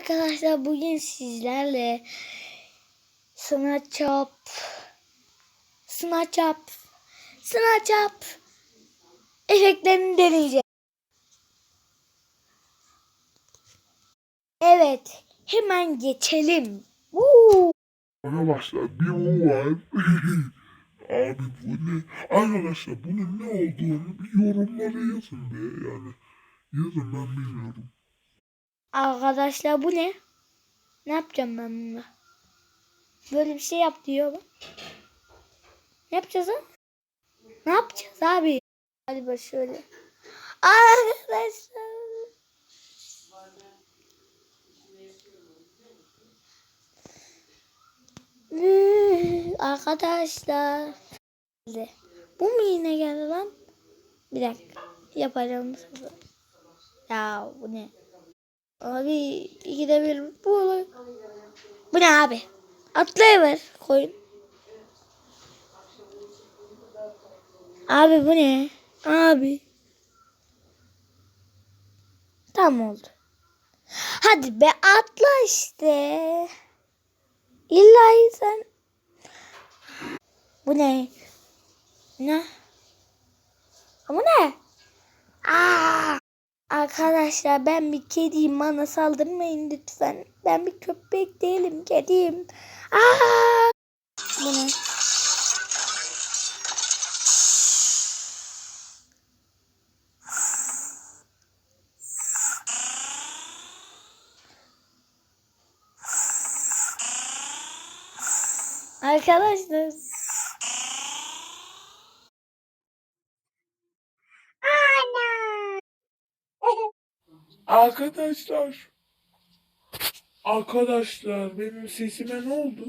arkadaşlar bugün sizlerle Snatchap Snatchap Snatchap efektlerini deneyeceğiz. Evet, hemen geçelim. Woo! Arkadaşlar bir bu var. Abi bu ne? Arkadaşlar bunun ne olduğunu bir yorumlara yazın be yani. Yazın ben bilmiyorum. Arkadaşlar bu ne? Ne yapacağım ben bununla? Böyle bir şey yap diyor bak. Ne yapacağız ha? Ne yapacağız abi? Galiba şöyle. Arkadaşlar. Üh, Arkadaşlar. Bu mu yine geldi lan? Bir dakika. Yapacağım. Ya bu ne? Abi ikide bir bu. Bu ne abi? Atlayıver koyun. Abi bu ne? Abi. Tam oldu. Hadi be atla işte. İlla sen. Bu ne? Ne? Bu ne? Arkadaşlar ben bir kediyim bana saldırmayın lütfen. Ben bir köpek değilim kediyim. Aa! Bu ne? Arkadaşlar. Arkadaşlar. Arkadaşlar benim sesime ne oldu?